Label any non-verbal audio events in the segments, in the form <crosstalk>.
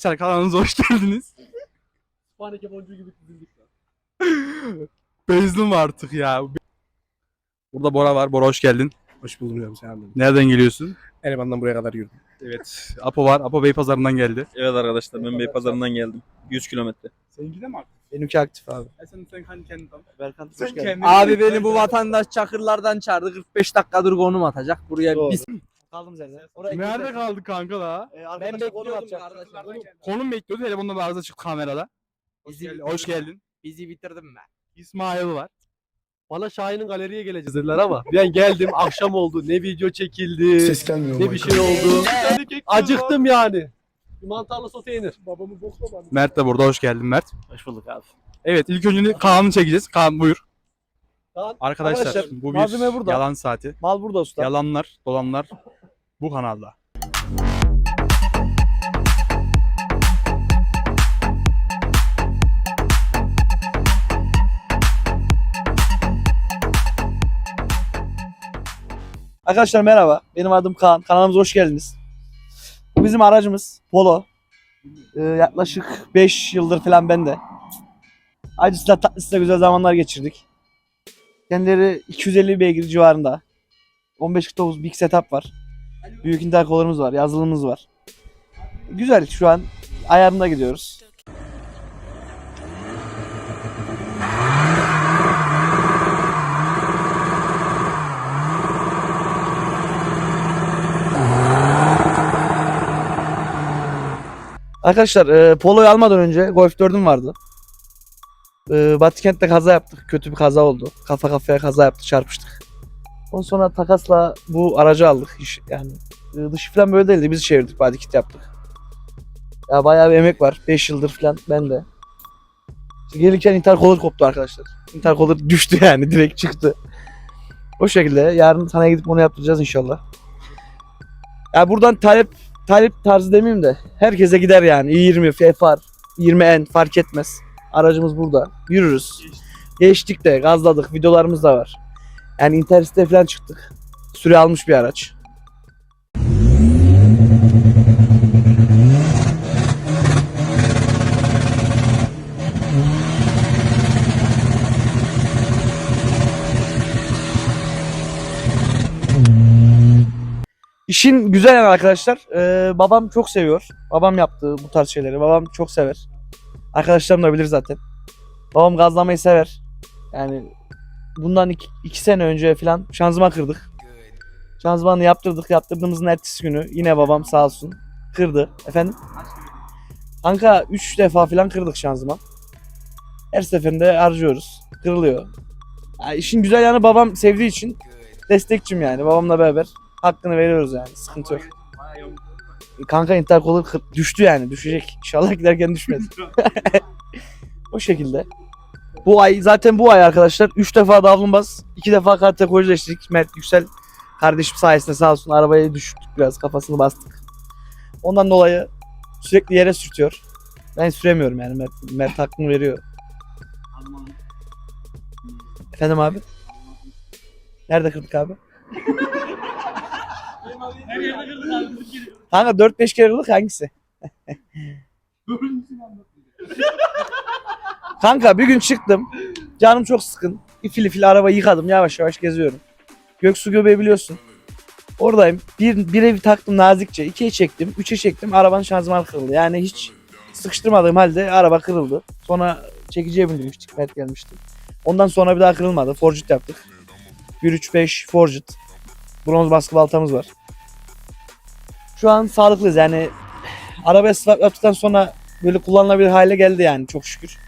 Arkadaşlar kanalımıza hoş geldiniz. Paneke boncuğu gibi dizildik lan. <laughs> Bezdim artık ya. Burada Bora var. Bora hoş geldin. Hoş buldum diyorum sen anladın. Nereden geliyorsun? Elemandan buraya kadar yürüdüm. Evet. Apo var. Apo Beypazarı'ndan geldi. Evet arkadaşlar ben Beypazarı'ndan geldim. 100 kilometre. Seninki de mi aktif? Benimki aktif abi. E sen, sen hani kendin tam. Berkan Sen hoş geldin. Abi beni bu vatandaş Çakırlardan çağırdı. 45 dakikadır konum atacak. Buraya Doğru. biz Kaldım zaten. Oraya Nerede kaldık kanka da? Ee, Ben konu bekliyordum atacak. kardeşim. Konum bekliyordu. Telefonda da arıza çıktı kamerada. Hoş Bizi geldin. Hoş geldin. bizi bitirdim ben. İsmail var. Bana Şahin'in galeriye geleceğiz dediler ama ben geldim <laughs> akşam oldu. Ne video çekildi. Ses gelmiyor. ne bir şey oldu. Acıktım yani. Bir mantarlı sote yenir. Babamı bokla Mert de burada. Hoş geldin Mert. Hoş bulduk abi. Evet ilk önce Kaan'ı çekeceğiz. Kaan buyur. Kaan, Arkadaşlar, arkadaşlar, bu bir malzeme burada. yalan saati. Mal burada usta. Yalanlar, dolanlar bu kanalda. Arkadaşlar merhaba. Benim adım Kaan. Kanalımıza hoş geldiniz. Bu bizim aracımız. Polo. Ee, yaklaşık 5 yıldır falan bende. Acısıyla tatlısıyla güzel zamanlar geçirdik. Kendileri 250 beygir civarında. 1549 big setup var. Büyük interkollarımız var. Yazılımımız var. Güzel şu an ayarında gidiyoruz. Arkadaşlar e, Polo'yu almadan önce Golf 4'üm vardı. E, Batıkent'te kaza yaptık. Kötü bir kaza oldu. Kafa kafaya kaza yaptık. Çarpıştık. Ondan sonra takasla bu aracı aldık. İş- Yani e, dışı falan böyle değildi. Biz çevirdik. Body kit yaptık. Ya bayağı bir emek var. 5 yıldır falan ben de. İşte gelirken intercooler koptu arkadaşlar. Intercooler düştü <laughs> yani. Direkt çıktı. O şekilde. Yarın sana gidip onu yaptıracağız inşallah. Ya buradan talep talep tarzı demeyeyim de herkese gider yani. i20, FFR, 20N fark etmez. Aracımız burada. Yürürüz. Geçtik de gazladık. Videolarımız da var. Yani internette falan çıktık. Süre almış bir araç. İşin güzel yanı arkadaşlar. e, babam çok seviyor. Babam yaptı bu tarz şeyleri. Babam çok sever. Arkadaşlarım da bilir zaten. Babam gazlamayı sever. Yani bundan iki, iki sene önce falan şanzıman kırdık. Şanzımanı yaptırdık. Yaptırdığımızın ertesi günü yine babam sağ olsun kırdı. Efendim? Kanka 3 defa falan kırdık şanzıman. Her seferinde harcıyoruz. Kırılıyor. Ya işin güzel yanı babam sevdiği için destekçim yani. Babamla beraber hakkını veriyoruz yani. Sıkıntı yok. Kanka intercooler kır- düştü yani. Düşecek. İnşallah giderken düşmez. <laughs> <laughs> o şekilde. Bu ay zaten bu ay arkadaşlar 3 defa davlumbaz, 2 defa kategorileştirdik. Mert Yüksel kardeşim sayesinde sağ olsun arabayı düşürdük biraz kafasını bastık. Ondan dolayı sürekli yere sürtüyor. Ben süremiyorum yani Mert, Mert hakkını veriyor. Efendim abi? Nerede kırdık abi? Kanka 4-5 kere kırdık hangisi? Kanka bir gün çıktım. Canım çok sıkın. İfil ifil arabayı yıkadım. Yavaş yavaş geziyorum. Göksu göbeği biliyorsun. Oradayım. Bir, bir taktım nazikçe. ikiye çektim. Üçe çektim. Arabanın şanzımanı kırıldı. Yani hiç sıkıştırmadığım halde araba kırıldı. Sonra çekiciye bindirmiştik. Mert gelmişti. Ondan sonra bir daha kırılmadı. Forgit yaptık. 135 Forgit. Bronz baskı baltamız var. Şu an sağlıklıyız yani. Arabaya swap yaptıktan sonra böyle kullanılabilir hale geldi yani çok şükür.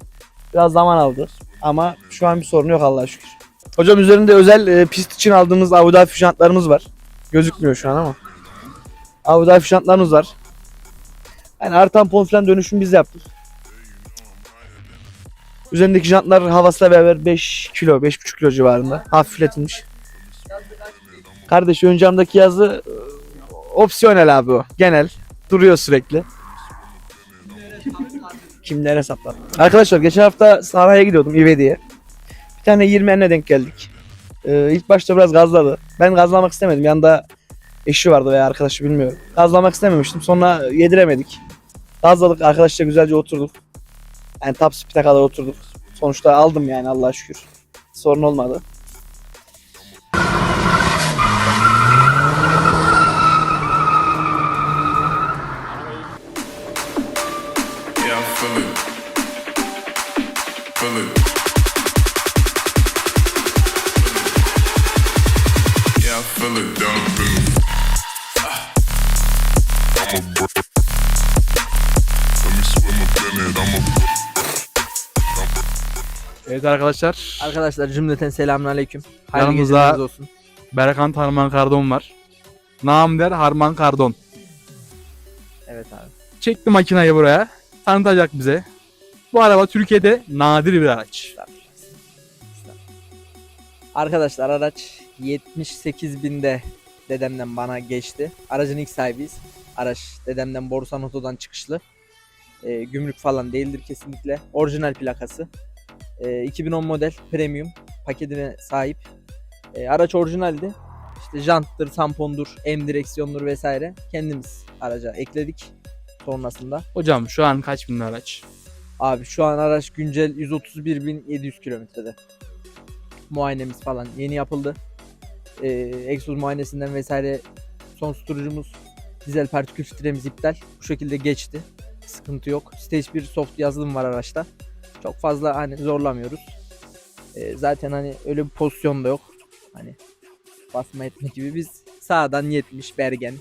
Biraz zaman aldı ama şu an bir sorun yok Allah'a şükür. Hocam üzerinde özel e, pist için aldığımız Abu Dhabi jantlarımız var. Gözükmüyor şu an ama. Abu Dhabi jantlarımız var. Yani artan pon falan dönüşüm biz yaptık. Üzerindeki jantlar havasıyla beraber 5 kilo, 5,5 kilo civarında. Hafifletilmiş. Kardeş ön camdaki yazı e, opsiyonel abi o. Genel. Duruyor sürekli. Kimlere saplar. Arkadaşlar geçen hafta sahaya gidiyordum İvedi'ye. Bir tane 20 denk geldik. Ee, ilk başta biraz gazladı. Ben gazlamak istemedim. Yanında eşi vardı veya arkadaşı bilmiyorum. Gazlamak istememiştim. Sonra yediremedik. Gazladık arkadaşlar güzelce oturduk. Yani top speed'e kadar oturduk. Sonuçta aldım yani Allah'a şükür. Sorun olmadı. Evet arkadaşlar. Arkadaşlar cümleten selamünaleyküm. Hayırlı Yanımızda- geceleriniz olsun. Berkant Harman Kardon var. Nam der Harman Kardon. Evet abi. Çekti makinayı buraya. Tanıtacak bize. Bu araba Türkiye'de nadir bir araç. Arkadaşlar araç 78 binde dedemden bana geçti. Aracın ilk sahibiyiz. Araç dedemden Borsan Oto'dan çıkışlı. Ee, gümrük falan değildir kesinlikle. Orijinal plakası. Ee, 2010 model premium paketine sahip. Ee, araç orijinaldi. İşte janttır, tampondur, M direksiyondur vesaire. Kendimiz araca ekledik sonrasında. Hocam şu an kaç bin araç? Abi şu an araç güncel 131.700 kilometrede. Muayenemiz falan yeni yapıldı. Ee, egzoz muayenesinden vesaire son tutucumuz dizel partikül filtremiz iptal. Bu şekilde geçti. Sıkıntı yok. Stage 1 soft yazılım var araçta. Çok fazla hani zorlamıyoruz. Ee, zaten hani öyle bir pozisyon da yok. Hani basma etme gibi biz sağdan 70 Bergen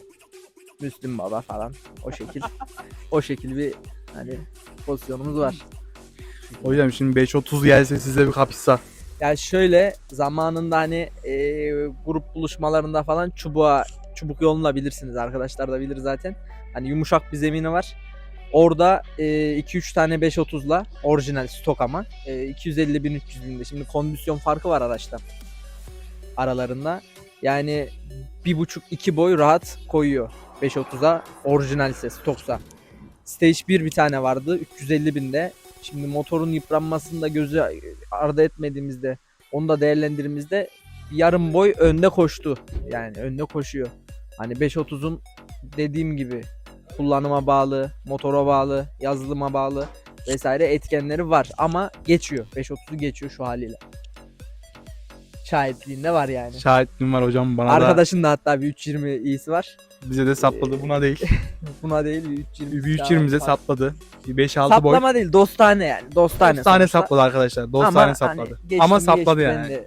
Müslüm Baba falan o şekil <laughs> o şekil bir hani pozisyonumuz var. Hocam şimdi 5.30 gelse size bir kapışsa. Yani şöyle zamanında hani e, grup buluşmalarında falan çubuğa çubuk yolunu bilirsiniz arkadaşlar da bilir zaten. Hani yumuşak bir zemini var. Orada 2-3 tane 530'la orijinal stok ama e, 250 bin 300 binde. Şimdi kondisyon farkı var araçta aralarında. Yani bir buçuk iki boy rahat koyuyor 530'a orijinalse stoksa. Stage 1 bir tane vardı 350 binde. Şimdi motorun yıpranmasını da gözü ardı etmediğimizde onu da değerlendirdiğimizde yarım boy önde koştu. Yani önde koşuyor. Hani 530'un dediğim gibi kullanıma bağlı, motora bağlı, yazılıma bağlı vesaire etkenleri var ama geçiyor. 530'u geçiyor şu haliyle. Şahitliğinde var yani. Şahitliğim var hocam bana da. Arkadaşın da hatta bir 320 iyisi var. Bize de sapladı buna değil. <laughs> Buna değil bir 320. Bir daha 320'mize var. sapladı. Bir 5-6 boy. Saplama değil dostane yani. Dostane. 9 tane sonuçta. sapladı arkadaşlar. 9 Ama tane hani sapladı. geçti Ama sapladı geçti ben yani. de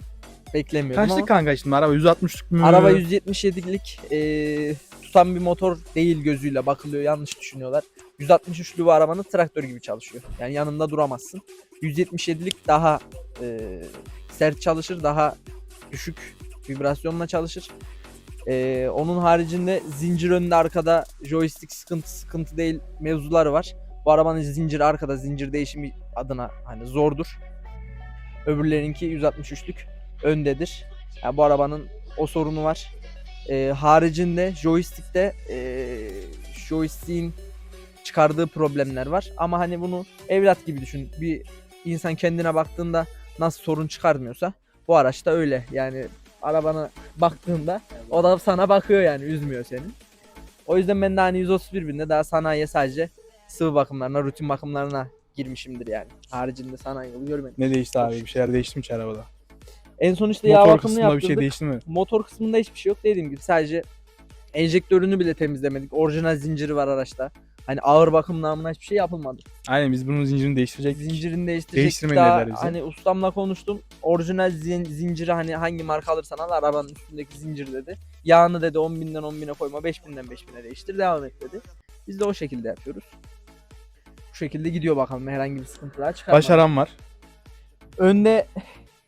Beklemiyordum Kaçlık ama. kanka şimdi araba 160'lık mı? Araba 177'lik e, tutan bir motor değil gözüyle bakılıyor yanlış düşünüyorlar. 163'lü bu arabanın traktör gibi çalışıyor. Yani yanında duramazsın. 177'lik daha e, sert çalışır, daha düşük vibrasyonla çalışır. E, onun haricinde zincir önde arkada joystick sıkıntı sıkıntı değil mevzuları var. Bu arabanın zinciri arkada zincir değişimi adına hani zordur. Öbürlerinki 163'lük öndedir. Yani bu arabanın o sorunu var. Ee, haricinde joystick'te ee, joystick'in çıkardığı problemler var. Ama hani bunu evlat gibi düşün. Bir insan kendine baktığında nasıl sorun çıkarmıyorsa bu araçta öyle. Yani arabana baktığında o da sana bakıyor yani üzmüyor seni. O yüzden ben de hani 131 binde daha sanayiye sadece sıvı bakımlarına, rutin bakımlarına girmişimdir yani. Haricinde sanayi yolu görmedim. Ne değişti abi? Bir şeyler değişti mi hiç arabada? En son işte yağ Motor bakımını kısmında bir yaptırdık. şey değişti mi? Motor kısmında hiçbir şey yok dediğim gibi sadece enjektörünü bile temizlemedik. Orijinal zinciri var araçta. Hani ağır bakım namına hiçbir şey yapılmadı. Aynen biz bunun zincirini değiştirecektik. Zincirini değiştirecek Değiştirmeyin daha dediler bize. hani ustamla konuştum. Orijinal zin- zinciri hani hangi marka alırsan al arabanın üstündeki zincir dedi. Yağını dedi 10 binden 10 bine koyma 5 binden 5 bine değiştir devam et dedi. Biz de o şekilde yapıyoruz. Bu şekilde gidiyor bakalım herhangi bir sıkıntı daha çıkarmadı. Başaran var. Önde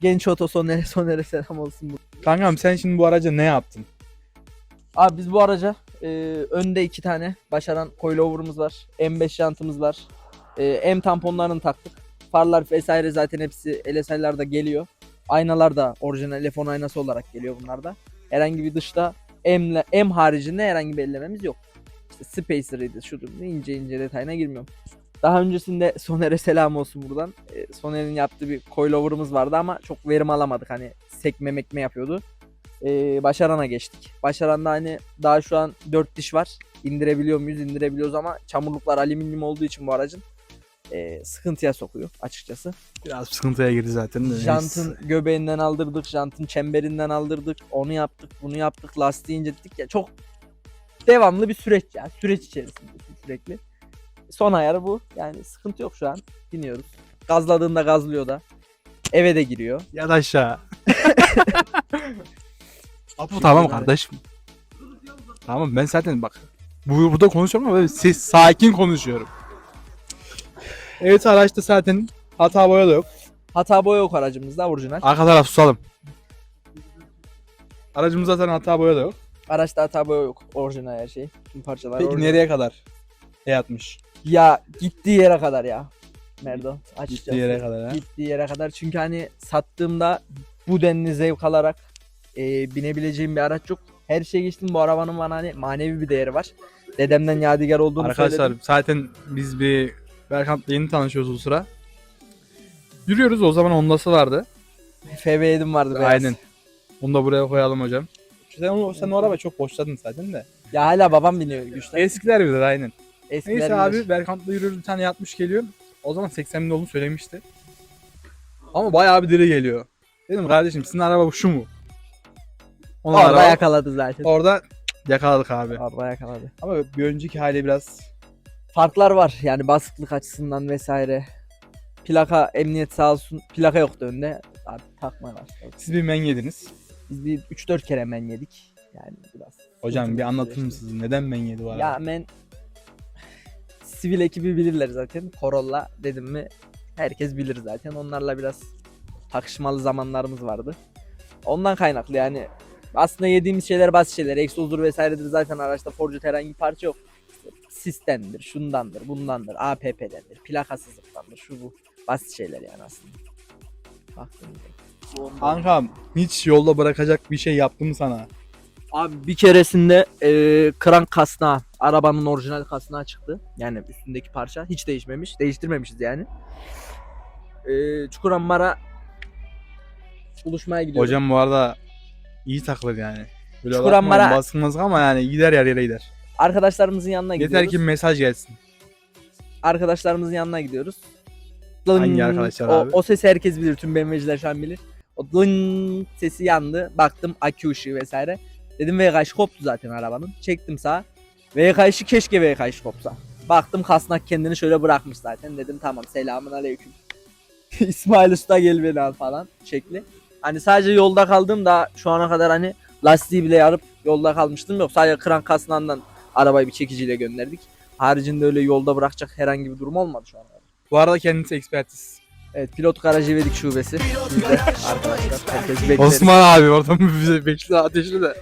genç oto sonere sonere selam olsun bu. Kankam sen şimdi bu araca ne yaptın? Abi biz bu araca e, önde iki tane başaran coilover'ımız var. M5 jantımız var. E, M tamponlarını taktık. Farlar vesaire zaten hepsi LSL'larda geliyor. Aynalar da orijinal telefon aynası olarak geliyor bunlarda. Herhangi bir dışta M'le M haricinde herhangi bir ellememiz yok. İşte spacer'ıydı şudur ince ince detayına girmiyorum. Daha öncesinde <laughs> Soner'e selam olsun buradan. E, Soner'in yaptığı bir coilover'ımız vardı ama çok verim alamadık. Hani sekme mekme yapıyordu. Ee, Başaran'a geçtik. Başaran'da hani daha şu an 4 diş var. İndirebiliyor muyuz? İndirebiliyoruz ama çamurluklar alüminyum olduğu için bu aracın ee, sıkıntıya sokuyor açıkçası. Biraz sıkıntıya girdi zaten de. Jantın göbeğinden aldırdık, jantın çemberinden aldırdık, onu yaptık, bunu yaptık, lastiği incittik ya çok devamlı bir süreç ya. Süreç içerisindesin sürekli. Son ayarı bu. Yani sıkıntı yok şu an. Biniyoruz. Gazladığında gazlıyor da. Eve de giriyor. Ya da aşağı. <laughs> Apo tamam kardeşim. Tamam ben zaten bak. Bu burada konuşuyorum ama ben ses sakin konuşuyorum. Evet araçta zaten hata boya da yok. Hata boya yok aracımızda orijinal. Arka taraf susalım. Aracımızda zaten hata boya da yok. Araçta hata boya yok. Orijinal her şey. Tüm parçalar Peki orijinal. nereye kadar? E atmış. Ya gittiği yere kadar ya. Merdo. Açıkçası. Gittiği yere kadar ha. gittiği yere kadar. Çünkü hani sattığımda bu denli zevk alarak e, binebileceğim bir araç yok. Her şeye geçtim bu arabanın bana hani manevi bir değeri var. Dedemden yadigar olduğunu Arkadaşlar söyledim. zaten biz bir Berkant'la yeni tanışıyoruz bu sıra. Yürüyoruz o zaman Honda'sı vardı. FV7'm vardı beyaz. Aynen. Onu da buraya koyalım hocam. Sen, onu, sen o araba çok boşladın zaten de. Ya hala babam biniyor güçten. Eskiler bilir aynen. Eskiler Neyse bilir. abi Berkant'la yürüyoruz bir tane yatmış geliyor. O zaman 80 bin olduğunu söylemişti. Ama bayağı bir diri geliyor. Dedim kardeşim sizin araba bu şu mu? Onun Orada araba- yakaladı zaten. Orada yakaladık abi. Orada yakaladı. Ama bir önceki hali biraz Farklar var yani basıklık açısından vesaire. Plaka emniyet sağ olsun. Plaka yoktu önde. Artık takmaya başladı. siz bir men yediniz. Biz bir 3-4 kere men yedik. Yani biraz. Hocam bir anlatır mısınız neden men yedi araba? Ya men sivil ekibi bilirler zaten. Corolla dedim mi herkes bilir zaten. Onlarla biraz takışmalı zamanlarımız vardı. Ondan kaynaklı yani aslında yediğimiz şeyler basit şeyler. Egzozdur vesairedir zaten araçta forjut herhangi bir parça yok. İşte sistemdir, şundandır, bundandır, APP'dendir, plakasızlıktandır, şu bu. Basit şeyler yani aslında. Baktığımızda. Kankam hiç yolda bırakacak bir şey yaptım sana. Abi bir keresinde e, krank kasnağı, arabanın orijinal kasnağı çıktı. Yani üstündeki parça hiç değişmemiş. Değiştirmemişiz yani. E, Çukurambar'a buluşmaya gidiyoruz. Hocam bu arada iyi takılır yani. Böyle Çukur bakmayın, Ambar'a- basılmaz ama yani gider yer yere gider. Arkadaşlarımızın yanına Yeter gidiyoruz. ki mesaj gelsin. Arkadaşlarımızın yanına gidiyoruz. Hangi Dın, arkadaşlar o, abi? o sesi herkes bilir. Tüm BMW'ciler şu an bilir. O dın sesi yandı. Baktım akü ışığı vesaire. Dedim VK koptu zaten arabanın. Çektim sağa. VK ışığı keşke VK ışığı kopsa. Baktım kasnak kendini şöyle bırakmış zaten. Dedim tamam selamun aleyküm. <laughs> İsmail Usta gel beni al falan şekli. Hani sadece yolda kaldım da şu ana kadar hani lastiği bile yarıp yolda kalmıştım yok. Sadece krank kasnağından arabayı bir çekiciyle gönderdik. Haricinde öyle yolda bırakacak herhangi bir durum olmadı şu an. Bu arada kendisi ekspertiz. Evet pilot garajı İvedik şubesi. Bizde arkadaşlar herkesi bekleriz. Osman abi oradan bize bekli ateşli de.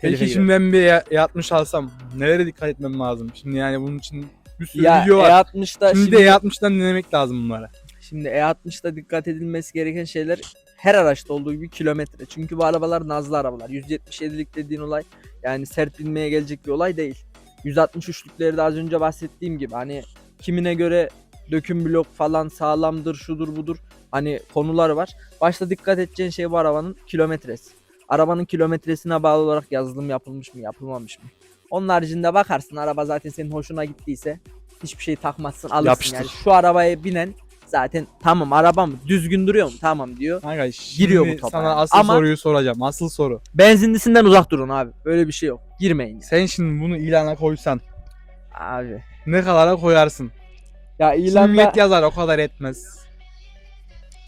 Telife Peki şimdi ben bir ya- yatmış alsam nelere dikkat etmem lazım? Şimdi yani bunun için bir sürü ya video var. E60'da şimdi, şimdi, de E60'dan dinlemek lazım bunlara. şimdi E60'da dikkat edilmesi gereken şeyler her araçta olduğu gibi kilometre. Çünkü bu arabalar nazlı arabalar. 177'lik dediğin olay yani sert binmeye gelecek bir olay değil. 163'lükleri de az önce bahsettiğim gibi hani kimine göre döküm blok falan sağlamdır şudur budur hani konular var. Başta dikkat edeceğin şey bu arabanın kilometresi. Arabanın kilometresine bağlı olarak yazılım yapılmış mı yapılmamış mı? Onun haricinde bakarsın araba zaten senin hoşuna gittiyse hiçbir şey takmazsın alırsın Yapıştır. yani. Şu arabaya binen zaten tamam arabam düzgün duruyor mu tamam diyor. Kanka Giriyor şimdi bu topa Sana yani. asıl Ama- soruyu soracağım. Asıl soru. Benzinlisinden uzak durun abi. Böyle bir şey yok. Girmeyin. Sen şimdi bunu ilana koysan Abi. ne kadara koyarsın? Ya İlanda... ilanda yazar o kadar etmez.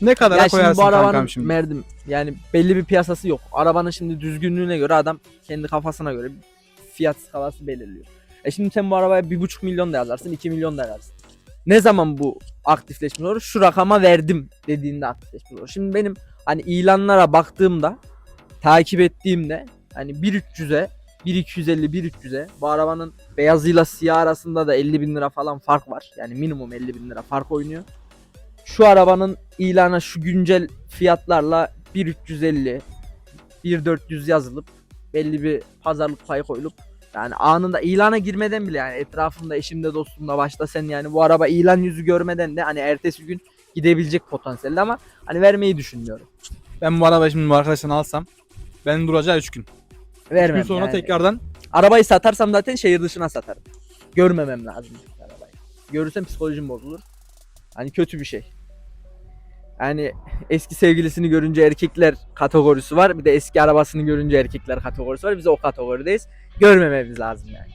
Ne kadara ya şimdi koyarsın bu arabanın kankam şimdi? merdim yani belli bir piyasası yok. Arabanın şimdi düzgünlüğüne göre adam kendi kafasına göre fiyat skalası belirliyor. E şimdi sen bu arabaya bir buçuk milyon da yazarsın, 2 milyon da yazarsın. Ne zaman bu aktifleşme olur? Şu rakama verdim dediğinde aktifleşme olur. Şimdi benim hani ilanlara baktığımda, takip ettiğimde hani 1.300'e, 1.250, 1.300'e bu arabanın beyazıyla siyah arasında da 50 bin lira falan fark var. Yani minimum 50 bin lira fark oynuyor. Şu arabanın ilana şu güncel fiyatlarla 1.350, 1.400 yazılıp belli bir pazarlık payı koyulup yani anında ilana girmeden bile yani etrafımda eşimde dostumda başta sen yani bu araba ilan yüzü görmeden de hani ertesi gün gidebilecek potansiyelde ama hani vermeyi düşünmüyorum. Ben bu arabayı şimdi bu arkadaştan alsam ben duracağı 3 gün. 3 Vermem gün sonra yani. tekrardan Arabayı satarsam zaten şehir dışına satarım. Görmemem lazım arabayı. Görürsem psikolojim bozulur. Hani kötü bir şey. Yani eski sevgilisini görünce erkekler kategorisi var. Bir de eski arabasını görünce erkekler kategorisi var. Biz o kategorideyiz. Görmememiz lazım yani.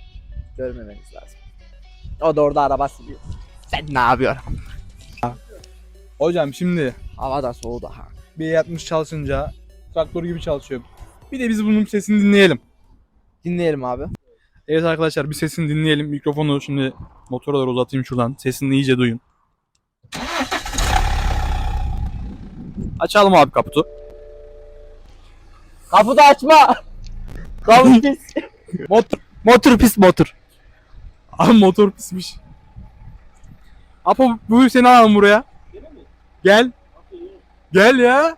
Görmememiz lazım. O da orada arabası diyor. Sen ne yapıyorsun? hocam şimdi Hava da soğudu ha. bir yatmış çalışınca traktör gibi çalışıyor. Bir de biz bunun sesini dinleyelim. Dinleyelim abi. Evet arkadaşlar bir sesini dinleyelim. Mikrofonu şimdi motora doğru uzatayım şuradan. Sesini iyice duyun. Açalım abi kaputu. Kapı da açma. <laughs> Kapı pis. Motor, motor pis motor. abi motor pismiş. Apo buyur seni alalım buraya. Gel. Gel ya.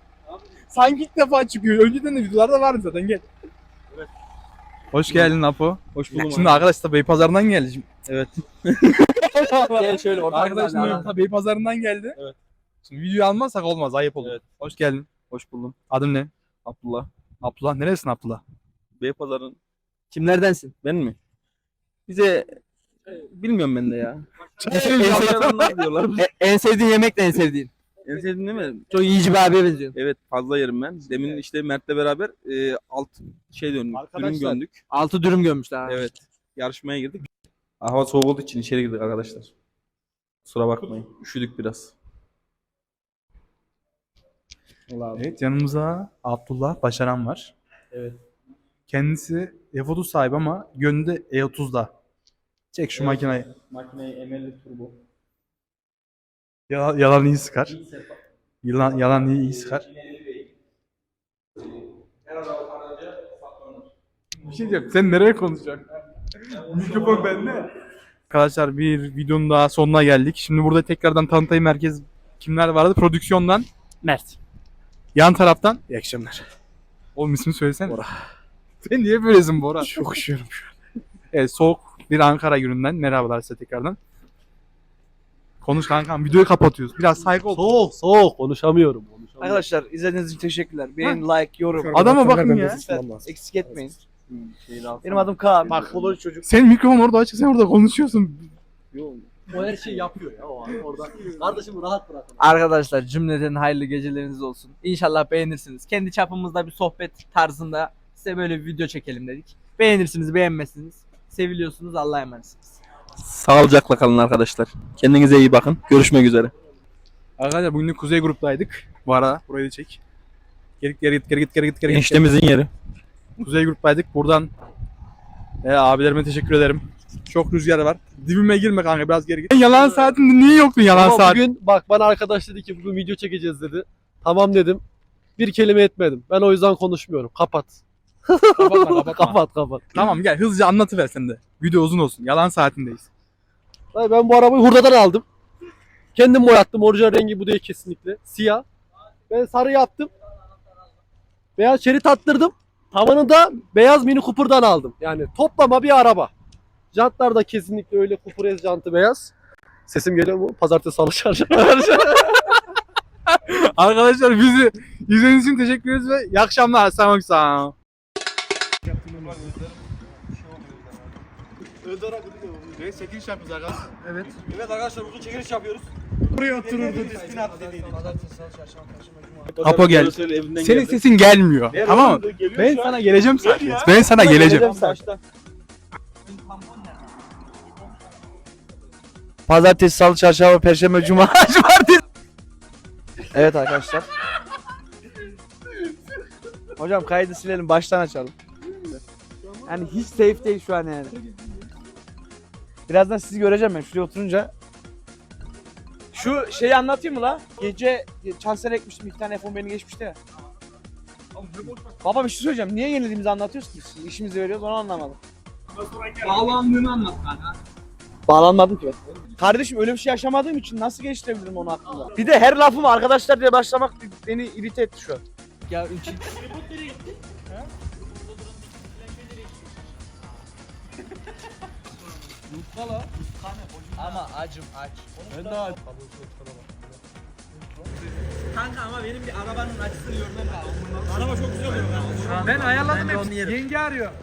Sanki ilk defa çıkıyor. Önceden de videolarda vardı zaten gel. Hoş geldin Apo. Hoş buldum Şimdi arkadaş da Beypazarı'ndan geldi. Şimdi. Evet. <laughs> Gel şöyle oradan. Arkadaşım da Beypazarı'ndan geldi. Evet. Şimdi video almazsak olmaz. Ayıp olur. Evet. Hoş geldin. Hoş buldum. Adın ne? Abdullah. Abdullah. Neresin Abdullah? Beypazarı'nın Kimlerdensin? ben mi? Bize bilmiyorum ben de ya. En diyorlar. E, en sevdiğin yemek ne en sevdiğin? En sevdiğin değil mi? Çok yiyici bir abiye benziyorsun. Evet fazla yerim ben. Demin işte Mert'le beraber e, alt şey döndük. Dürüm Arkadaşlar. gömdük. Altı dürüm gömmüşler. Evet. Yarışmaya girdik. Hava soğuk olduğu için içeri girdik arkadaşlar. Kusura bakmayın. Üşüdük biraz. Evet yanımızda Abdullah Başaran var. Evet. Kendisi F30 sahibi ama gönlü de E30'da. Çek şu makineyi. Makineyi emelli turbo. Yalan, yalan iyi sıkar. Yalan, yalan iyi, iyi sıkar. Bir şey diyeceğim. Sen nereye konuşacaksın? Mikrofon bende. Arkadaşlar bir videonun daha sonuna geldik. Şimdi burada tekrardan tanıtayım merkez kimler vardı? Prodüksiyondan Mert. Yan taraftan iyi akşamlar. Oğlum ismini söylesene. Bora. Sen niye böylesin Bora? Çok üşüyorum şu an. Evet soğuk bir Ankara gününden merhabalar size tekrardan. Konuş kankam videoyu kapatıyoruz. Biraz saygı ol. Soğuk soğuk konuşamıyorum. konuşamıyorum. Arkadaşlar izlediğiniz için teşekkürler. Beğen, like, yorum. Adama bakın ya. Eksik etmeyin. Benim adım Kaan. Bak. Kolay çocuk. Senin mikrofon orada açık sen orada konuşuyorsun. O her şeyi yapıyor ya o an orada. <laughs> Kardeşim rahat bırakın. Arkadaşlar cümleten hayırlı geceleriniz olsun. İnşallah beğenirsiniz. Kendi çapımızda bir sohbet tarzında size böyle bir video çekelim dedik. Beğenirsiniz, beğenmezsiniz. Seviliyorsunuz, Allah'a emanetsiniz. Sağlıcakla kalın arkadaşlar. Kendinize iyi bakın. Görüşmek üzere. Arkadaşlar bugün de Kuzey gruptaydık. Bu ara burayı da çek. Geri git geri git geri git geri git geri git. Eniştemizin yeri. Kuzey gruptaydık. Buradan e, abilerime teşekkür ederim. Çok rüzgar var. Dibime girme kanka biraz geri git. Yalan saatinde niye yoktun yalan Ama saat? bugün bak bana arkadaş dedi ki bugün video çekeceğiz dedi. Tamam dedim. Bir kelime etmedim. Ben o yüzden konuşmuyorum. Kapat. <laughs> Kapatma, kapatma. kapat kapat. Tamam gel hızlıca anlatıver sen de. Video uzun olsun. Yalan saatindeyiz. Dayı ben bu arabayı hurdadan aldım. Kendim boyattım. Orijinal rengi bu değil kesinlikle. Siyah. Ben sarı yaptım. Beyaz şerit attırdım. Tavanı da beyaz Mini Cooper'dan aldım. Yani toplama bir araba. Jantlar da kesinlikle öyle S jantı beyaz. Sesim geliyor mu? Pazartesi salı şarjı. <laughs> Arkadaşlar bizi izlediğiniz için teşekkür ederiz ve iyi akşamlar. Selamun aleyküm. Evet, çekiliş yapıyoruz arkadaşlar. Evet. evet arkadaşlar uzun çekiliş yapıyoruz. Buraya otururdu. Apo gel. Senin sesin gelmiyor. Tamam mı? Ben sana geleceğim zaten. Ben sana geleceğim. Pazartesi, salı, çarşamba, perşembe, cuma, <laughs> cumartesi. Evet arkadaşlar. Hocam kaydı silelim baştan açalım. Yani hiç safe değil şu an yani. Birazdan sizi göreceğim ben şuraya oturunca. Şu şeyi anlatayım mı la? Gece Chancer ekmiştim iki tane iPhone beni geçmişti ya. Baba bir şey söyleyeceğim. Niye yenildiğimizi anlatıyoruz ki? İşimizi veriyoruz onu anlamadım. Bağlandığını anlat kanka. Bağlanmadım ki ben. Kardeşim öyle bir şey yaşamadığım için nasıl geliştirebilirim onu aklımda? Bir de her lafımı arkadaşlar diye başlamak beni irite etti şu an. Ya üç Ama acım aç. Ben de Kanka ama benim bir arabanın açısını görmem lazım. Araba çok güzel oluyor. Ben ayarladım hep. Yenge arıyor.